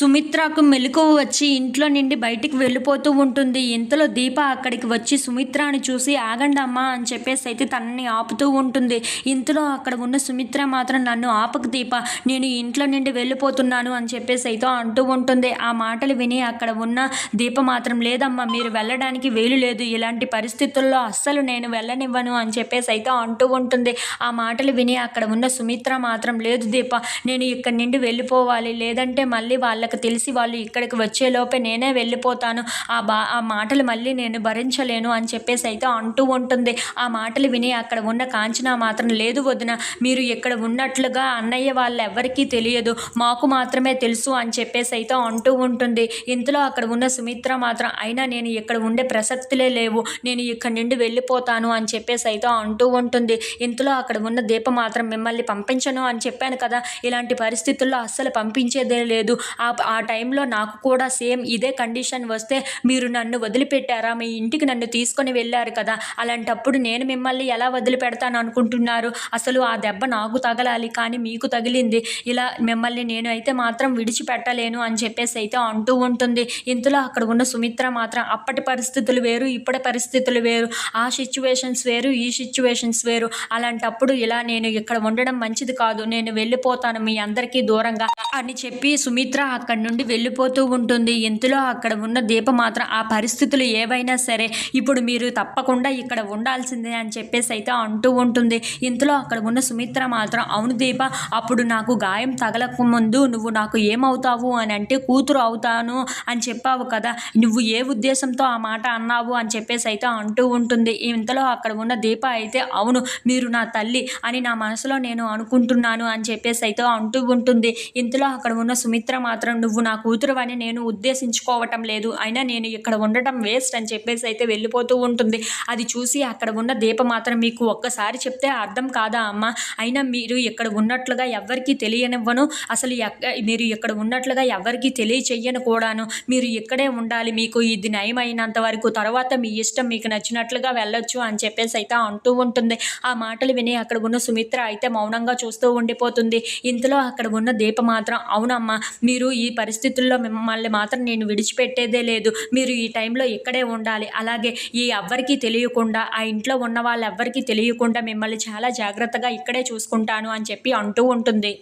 సుమిత్రకు మెలకువ వచ్చి ఇంట్లో నుండి బయటికి వెళ్ళిపోతూ ఉంటుంది. ఇంతలో దీప అక్కడికి వచ్చి సుమిత్రని చూసి ఆగండి అమ్మా అని చెప్పేసి అయితే తనని ఆపుతూ ఉంటుంది. ఇంతలో అక్కడ ఉన్న సుమిత్ర మాత్రం నన్ను ఆపక దీప నేను ఇంట్లో నుండి వెళ్ళిపోతున్నాను అని చెప్పేసి అయితే అంటూ ఉంటుంది. ఆ మాటలు విని అక్కడ ఉన్న దీప మాత్రం లేదమ్మా మీరు వెళ్ళడానికి వీలు లేదు. ఇలాంటి పరిస్థితుల్లో అస్సలు నేను వెళ్ళనివ్వను అని చెప్పేసి అయితే అంటూ ఉంటుంది. ఆ మాటలు విని అక్కడ ఉన్న సుమిత్ర మాత్రం లేదు దీప నేను ఇక్కడి నుండి వెళ్ళిపోవాలి. లేదంటే మళ్ళీ వాళ్ళకి తెలిసి వాళ్ళు ఇక్కడికి వచ్చేలోపే నేనే వెళ్ళిపోతాను. ఆ బా ఆ మాటలు మళ్ళీ నేను భరించలేను అని చెప్పేసి అయితే అంటూ ఉంటుంది. ఆ మాటలు విని అక్కడ ఉన్న కాంచన మాత్రం లేదు వదిన మీరు ఇక్కడ ఉన్నట్లుగా అన్నయ్య వాళ్ళు ఎవరికీ తెలియదు. మాకు మాత్రమే తెలుసు అని చెప్పేసి అయితే అంటూ ఉంటుంది. ఇంతలో అక్కడ ఉన్న సుమిత్ర మాత్రం అయినా నేను ఇక్కడ ఉండే ప్రసక్తులే లేవు. నేను ఇక్కడ నుండి వెళ్ళిపోతాను అని చెప్పేసి అయితే అంటూ ఉంటుంది. ఇంతలో అక్కడ ఉన్న దీప మాత్రం మిమ్మల్ని పంపించను అని చెప్పాను కదా. ఇలాంటి పరిస్థితుల్లో అస్సలు పంపించేదే లేదు. ఆ ఆ టైంలో నాకు కూడా సేమ్ ఇదే కండిషన్ వస్తే మీరు నన్ను వదిలిపెట్టారా? మీ ఇంటికి నన్ను తీసుకొని వెళ్ళారు కదా? అలాంటప్పుడు నేను మిమ్మల్ని ఎలా వదిలిపెడతాను అనుకుంటున్నారు? అసలు ఆ దెబ్బ నాకు తగలాలి కానీ మీకు తగిలింది. ఇలా మిమ్మల్ని నేను అయితే మాత్రం విడిచిపెట్టలేను అని చెప్పేసి అయితే అంటూ ఉంటుంది. ఇంతలో అక్కడ ఉన్న సుమిత్ర మాత్రం అప్పటి పరిస్థితులు వేరు ఇప్పటి పరిస్థితులు వేరు. ఆ సిచ్యువేషన్స్ వేరు ఈ సిచ్యువేషన్స్ వేరు. అలాంటప్పుడు ఇలా నేను ఇక్కడ ఉండడం మంచిది కాదు. నేను వెళ్ళిపోతాను మీ అందరికీ దూరంగా అని చెప్పి సుమిత్ర అక్కడి అక్కడి నుండి వెళ్ళిపోతూ ఉంటుంది. ఇంతలో అక్కడ ఉన్న దీప మాత్రం ఆ పరిస్థితులు ఏవైనా సరే ఇప్పుడు మీరు తప్పకుండా ఇక్కడ ఉండాల్సిందే అని చెప్పేసి అయితే అంటూ ఉంటుంది. ఇంతలో అక్కడ ఉన్న సుమిత్ర మాత్రం అవును దీప అప్పుడు నాకు గాయం తగలక ముందు నువ్వు నాకు ఏమవుతావు అని అంటే కూతురు అవుతాను అని చెప్పావు కదా నువ్వు ఏ ఉద్దేశంతో ఆ మాట అన్నావు? అని చెప్పేసి అయితే అంటూ ఉంటుంది. ఇంతలో అక్కడ ఉన్న దీప అయితే అవును మీరు నా తల్లి అని నా మనసులో నేను అనుకుంటున్నాను అని చెప్పేసి అయితే అంటూ ఉంటుంది. ఇంతలో అక్కడ ఉన్న సుమిత్ర మాత్రం నువ్వు నా కూతురు అని నేను ఉద్దేశించుకోవటం లేదు. అయినా నేను ఇక్కడ ఉండటం వేస్ట్ అని చెప్పేసి అయితే వెళ్ళిపోతూ ఉంటుంది. అది చూసి అక్కడ ఉన్న దీప మాత్రం మీకు ఒక్కసారి చెప్తే అర్థం కాదా అమ్మ? అయినా మీరు ఇక్కడ ఉన్నట్లుగా ఎవరికీ తెలియనివ్వను. అసలు మీరు ఇక్కడ ఉన్నట్లుగా ఎవరికీ తెలియచేయను కూడాను. మీరు ఇక్కడే ఉండాలి. మీకు ఇది నయమైనంత వరకు తర్వాత మీ ఇష్టం మీకు నచ్చినట్లుగా వెళ్ళొచ్చు అని చెప్పేసి అయితే అంటూ ఉంటుంది. ఆ మాటలు విని అక్కడ ఉన్న సుమిత్ర అయితే మౌనంగా చూస్తూ ఉండిపోతుంది. ఇంతలో అక్కడ ఉన్న దీప మాత్రం అవునమ్మా మీరు ఈ పరిస్థితుల్లో మిమ్మల్ని మాత్రం నేను విడిచిపెట్టేదే లేదు. మీరు ఈ టైంలో ఇక్కడే ఉండాలి. అలాగే ఈ ఎవ్వరికీ తెలియకుండా ఆ ఇంట్లో ఉన్న వాళ్ళు ఎవ్వరికీ తెలియకుండా మిమ్మల్ని చాలా జాగ్రత్తగా ఇక్కడే చూసుకుంటాను అని చెప్పి అంటూ ఉంటుంది.